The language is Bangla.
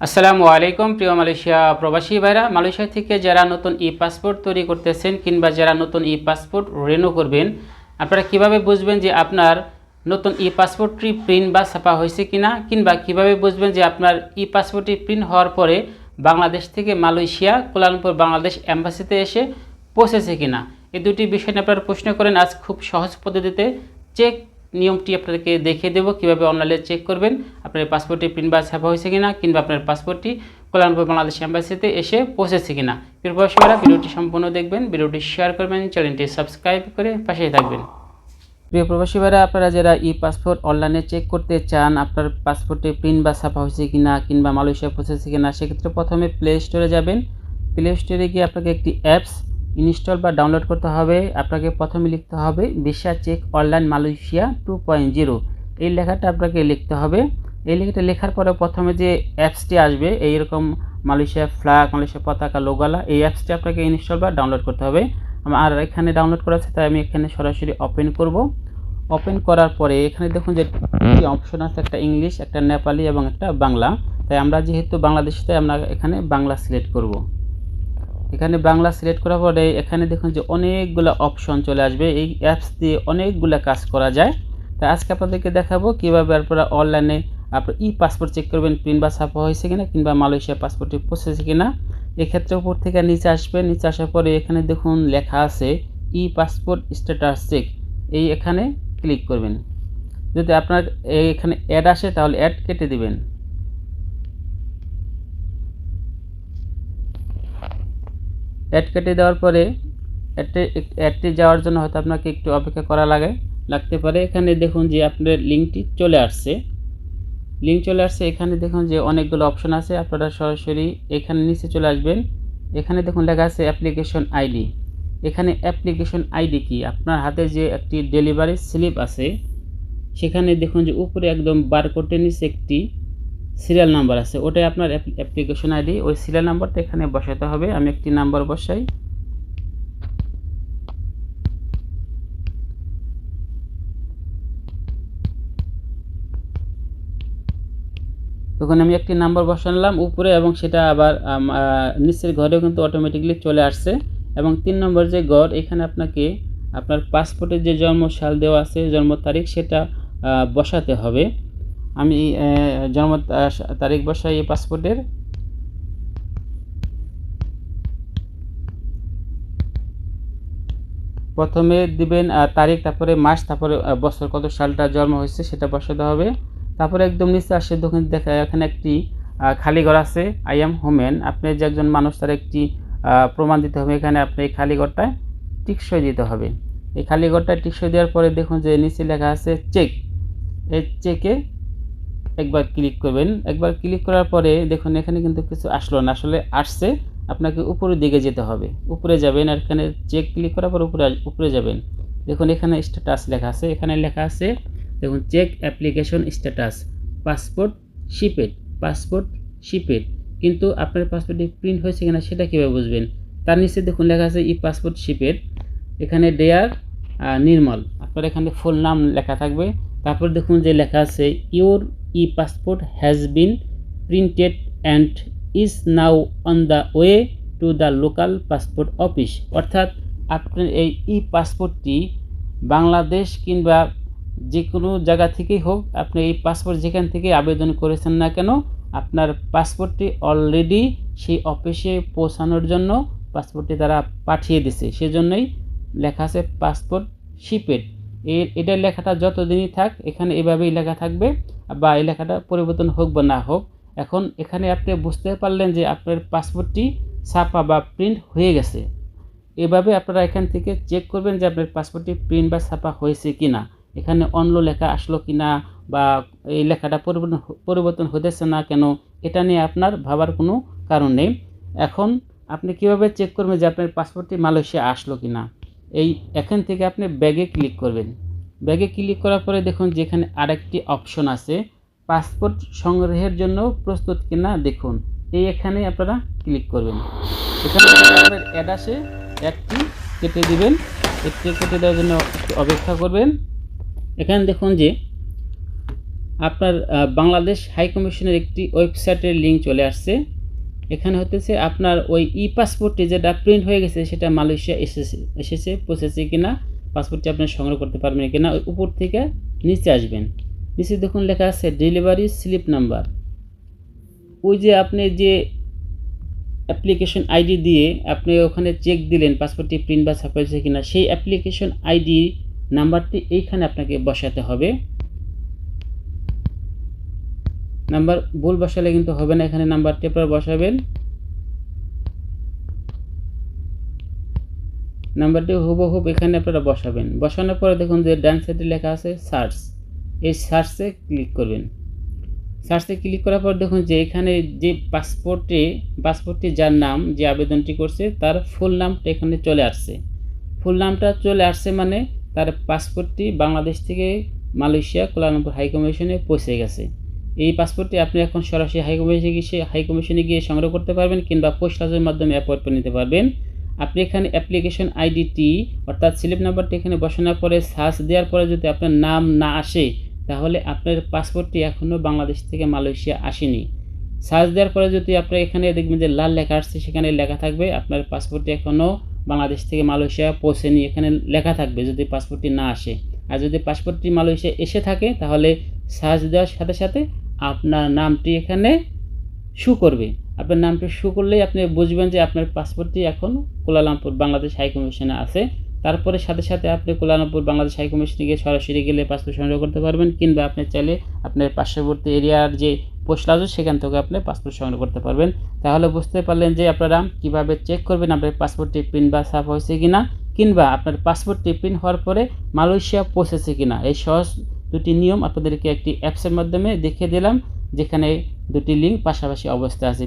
আসসালামু আলাইকুম, প্রিয় মালয়েশিয়া প্রবাসী ভাইরা। মালয়েশিয়া থেকে যারা নতুন ই পাসপোর্ট তৈরি করতেছেন কিংবা যারা নতুন ই পাসপোর্ট রেনু করবেন, আপনারা কীভাবে বুঝবেন যে আপনার নতুন ই পাসপোর্টটি প্রিন্ট বা ছাপা হয়েছে কিনা, কিংবা কীভাবে বুঝবেন যে আপনার ই পাসপোর্টটি প্রিন্ট হওয়ার পরে বাংলাদেশ থেকে মালয়েশিয়া, কোলালামপুর, বাংলাদেশ অ্যাম্বাসিতে এসে পৌঁছেছে কিনা? এই দুটি বিষয় নিয়ে আপনারা প্রশ্ন করেন। আজ খুব সহজ পদ্ধতিতে চেক নিয়মটি আপনাদেরকে দেখিয়ে দেবো, কীভাবে অনলাইনে চেক করবেন। আপনার পাসপোর্টটি প্রিন্ট বা ছাপা হয়েছে কিনা কিংবা আপনার পাসপোর্টটি কল্যাণপুর বাংলাদেশ অ্যাম্বাসিতে এসে পৌঁছেছে কিনা। প্রিয়ভাষীরা ভিডিওটি সম্পূর্ণ দেখবেন, ভিডিওটি শেয়ার করবেন চ্যানেলটি সাবস্ক্রাইব করে পাশেই থাকবেন। প্রিয় প্রবাসী ভাইরা আপনারা যারা ই পাসপোর্ট অনলাইনে চেক করতে চান, আপনার পাসপোর্টে প্রিন্ট বা ছাপা হয়েছে কিনা কিংবা মালয়েশিয়া পৌঁছেছে কিনা, সেক্ষেত্রে প্রথমে প্লে স্টোরে যাবেন। প্লে স্টোরে গিয়ে আপনাকে একটি অ্যাপস ইনস্টল বা ডাউনলোড করতে হবে। আপনাকে প্রথমে লিখতে হবে visa check online Malaysia two point zero এই লেখাটা আপনাকে লিখতে হবে। এই লেখাটা লেখার পরে প্রথমে যে অ্যাপসটি আসবে, এইরকম মালয়েশিয়া ফ্ল্যাগ মালয়েশিয়া পতাকা লোগালা এই অ্যাপসটি আপনাকে ইনস্টল বা ডাউনলোড করতে হবে। আর এখানে ডাউনলোড করা আছে, তাই আমি এখানে সরাসরি ওপেন করব। ওপেন করার পরে এখানে দেখুন যে অপশন আছে, একটা ইংলিশ একটা নেপালি এবং একটা বাংলা। তাই আমরা যেহেতু বাংলাদেশে, তাই আমরা এখানে বাংলা সিলেক্ট করব। এখানে বাংলা সিলেক্ট করার পরে এখানে দেখুন যে অনেকগুলো অপশন চলে আসবে। এই অ্যাপস দিয়ে অনেকগুলো কাজ করা যায়। তাই আজকে আপনাদেরকে দেখাবো কীভাবে আপনারা অনলাইনে আপনার ই পাসপোর্ট চেক করবেন প্রিন্ট বা ছাপা হয়েছে কিনা কিংবা মালয়েশিয়া পাসপোর্টটি পৌঁছেছে কিনা এক্ষেত্রে উপর থেকে নিচে আসবেন নিচে আসার পরে এখানে দেখুন লেখা আছে ই পাসপোর্ট স্ট্যাটাস চেক এই এখানে ক্লিক করবেন যদি আপনার এখানে অ্যাড আসে তাহলে অ্যাড কেটে দিবেন অ্যাড কেটে দেওয়ার পরে অ্যাডটি অ্যাডটি যাওয়ার জন্য হয়তো আপনাকে একটু অপেক্ষা করা লাগে লাগতে পারে এখানে দেখুন যে আপনার লিঙ্কটি চলে আসছে লিঙ্ক চলে আসছে, এখানে দেখুন যে অনেকগুলো অপশন আছে, আপনারা সরাসরি এখানে নিচে চলে আসবেন। এখানে দেখুন লেখা আছে অ্যাপ্লিকেশন আইডি এখানে অ্যাপ্লিকেশন আইডি কি? আপনার হাতে যে একটি ডেলিভারি স্লিপ আছে, সেখানে দেখুন যে উপরে একদম বারকোডের নিচে একটি সিরিয়াল নাম্বার আছে। ওটাই আপনার অ্যাপ্লিকেশন আইডি ওই সিরিয়াল নাম্বারটা এখানে বসাতে হবে। আমি একটি নাম্বার বসাই। তখন আমি একটি নাম্বার বসালাম উপরে এবং সেটা আবার নিচের ঘরেও কিন্তু অটোমেটিকলি চলে আসছে। এবং তিন নম্বর যে গড় এখানে আপনাকে আপনার পাসপোর্টের যে জন্ম সাল দেওয়া আছে, জন্ম তারিখ সেটা বসাতে হবে। আমি জন্ম তারিখ বসাই এই পাসপোর্টের প্রথমে দিবেন তারিখ, তারপরে মাস, তারপরে বছর কত সালটা জন্ম হয়েছে সেটা বসাতে হবে। তারপরে একদম নিচে আসে দোকান দেখা এখানে একটি খালি ঘর আছে আই এম হোমেন আপনি যে একজন মানুষ, তার একটি প্রমাণ দিতে হবে। এখানে আপনি এই খালি ঘরটায় টিকসই দিতে হবে। এই খালি ঘরটায় টিকসই দেওয়ার পরে দেখুন যে নিচে লেখা আছে চেক এই চেকে একবার ক্লিক করবেন। একবার ক্লিক করার পরে দেখুন, এখানে কিন্তু কিছু আসলো না। আসলে আসছে, আপনাকে উপরের দিকে যেতে হবে। উপরে যাবেন আর এখানে চেক ক্লিক করার পর উপরে উপরে যাবেন। দেখুন, এখানে স্ট্যাটাস লেখা আছে। এখানে লেখা আছে দেখুন check application status passport shipped passport shipped কিন্তু আপনার পাসপোর্টে প্রিন্ট হয়েছে কিনা সেটা কীভাবে বুঝবেন? তার নিচে দেখুন, লেখা আছে ই পাসপোর্ট শিপেড এখানে ডেয়ার নির্মল। আপনার এখানে ফুল নাম লেখা থাকবে। তারপর দেখুন যে লেখা আছে your e passport has been printed and is now on the way to the local passport office অর্থাৎ আপনার এই ই পাসপোর্টটি বাংলাদেশ কিংবা যে কোনো জায়গা থেকেই হোক, আপনি এই পাসপোর্ট যেখান থেকে আবেদন করেছেন না কেন, আপনার পাসপোর্টটি অলরেডি সেই অফিসে পৌঁছানোর জন্য পাসপোর্টটি তারা পাঠিয়ে দিছে। সেজন্যই লেখা আছে পাসপোর্ট শিপেড এর এটার লেখাটা যতদিনই থাক, এখানে এভাবেই লেখা থাকবে, বা এই লেখাটা পরিবর্তন হোক বা না হোক, এখন এখানে আপনি বুঝতে পারলেন যে আপনার পাসপোর্টটি ছাপা বা প্রিন্ট হয়ে গেছে। এভাবে আপনারা এখান থেকে চেক করবেন যে আপনার পাসপোর্টটি প্রিন্ট বা ছাপা হয়েছে কি না এখানে অন্য লেখা আসলো কি না বা এই লেখাটা পরিবর্তন পরিবর্তন হতেছে না কেন, এটা নিয়ে আপনার ভাবার কোনো কারণ নেই। এখন আপনি কীভাবে চেক করবেন যে আপনার পাসপোর্টটি মালয়েশিয়া আসলো কি না এই এখান থেকে আপনি ব্যাগে ক্লিক করবেন। ব্যাগে ক্লিক করার পরে দেখুন যেখানে আরেকটি অপশন আছে পাসপোর্ট সংগ্রহের জন্য প্রস্তুত কিনা দেখুন। এই এখানে আপনারা ক্লিক করবেন। এখানে আপনার অ্যাড আসে অ্যাডটি কেটে দিবেন। একটি কেটে দেওয়ার জন্য অপেক্ষা করবেন। এখানে দেখুন যে আপনার বাংলাদেশ হাই কমিশনের একটি ওয়েবসাইটের লিঙ্ক চলে আসছে। এখানে হতেছে আপনার ওই ই পাসপোর্টটি যেটা প্রিন্ট হয়ে গেছে, সেটা মালয়েশিয়া এসেছে এসেছে পৌঁছেছে কিনা পাসপোর্টটি আপনি সংগ্রহ করতে পারবেন কিনা, ওই উপর থেকে নিচে আসবেন। নিচে দেখুন লেখা আছে ডেলিভারি স্লিপ নাম্বার ওই যে আপনি যে অ্যাপ্লিকেশন আইডি দিয়ে আপনি ওখানে চেক দিলেন পাসপোর্টটি প্রিন্ট বা ছাপা হয়েছে কিনা, সেই অ্যাপ্লিকেশন আইডি নাম্বারটি এইখানে আপনাকে বসাতে হবে। নাম্বার ভুল বসালে কিন্তু হবে না, এখানে নাম্বারটি আপনারা বসাবেন। নাম্বারটি হুবহুব এখানে আপনারা বসাবেন। বসানোর পরে দেখুন যে ডান সাইডে লেখা আছে সার্চ এই সার্চে ক্লিক করবেন। সার্চে ক্লিক করার পর দেখুন যে এখানে যে পাসপোর্টে পাসপোর্টটি যার নাম, যে আবেদনটি করছে, তার ফুল নামটা এখানে চলে আসছে। ফুল নামটা চলে আসছে মানে তার পাসপোর্টটি বাংলাদেশ থেকে মালয়েশিয়া কোলালামপুর হাই কমিশনে পৌঁছে গেছে। এই পাসপোর্টটি আপনি এখন সরাসরি হাই কমিশনে গিয়ে হাইকমিশনে গিয়ে সংগ্রহ করতে পারবেন কিংবা পোস্ট হাউসের মাধ্যমে অ্যাপয়েন্টমেন্ট নিতে পারবেন। আপনি এখানে অ্যাপ্লিকেশন আইডিটি অর্থাৎ স্লিপ নাম্বারটি এখানে বসানোর পরে সার্চ দেওয়ার পরে যদি আপনার নাম না আসে, তাহলে আপনার পাসপোর্টটি এখনও বাংলাদেশ থেকে মালয়েশিয়া আসেনি। সার্চ দেওয়ার পরে যদি আপনার এখানে দেখবেন যে লাল লেখা আসছে, সেখানে লেখা থাকবে আপনার পাসপোর্টটি এখনও বাংলাদেশ থেকে মালয়েশিয়া পৌঁছেনি এখানে লেখা থাকবে যদি পাসপোর্টটি না আসে। আর যদি পাসপোর্টটি মালয়েশিয়া এসে থাকে, তাহলে সার্চ দেওয়ার সাথে সাথে আপনার নামটি এখানে শু করবে। আপনার নামটি শু করলেই আপনি বুঝবেন যে আপনার পাসপোর্টটি এখন কোলালামপুর বাংলাদেশ হাই কমিশনে আছে। তারপরে সাথে সাথে আপনি কোলালামপুর বাংলাদেশ হাই কমিশনে গিয়ে সরাসরি গেলে পাসপোর্ট সংগ্রহ করতে পারবেন, কিংবা আপনি চাইলে আপনার পার্শ্ববর্তী এরিয়ার যে পোস্ট আসবে সেখান থেকে আপনি পাসপোর্ট সংগ্রহ করতে পারবেন। তাহলে বুঝতে পারলেন যে আপনারা কীভাবে চেক করবেন আপনার পাসপোর্টটি প্রিন্ট বা সাফ হয়েছে কিনা, কিংবা আপনার পাসপোর্টটি প্রিন্ট হওয়ার পরে মালয়েশিয়া পৌঁছেছে কিনা। এই সহজ দুটি নিয়ম আপনাদেরকে একটি অ্যাপসের মাধ্যমে দেখিয়ে দিলাম, যেখানে দুটি লিঙ্ক পাশাপাশি অবস্থা আছে।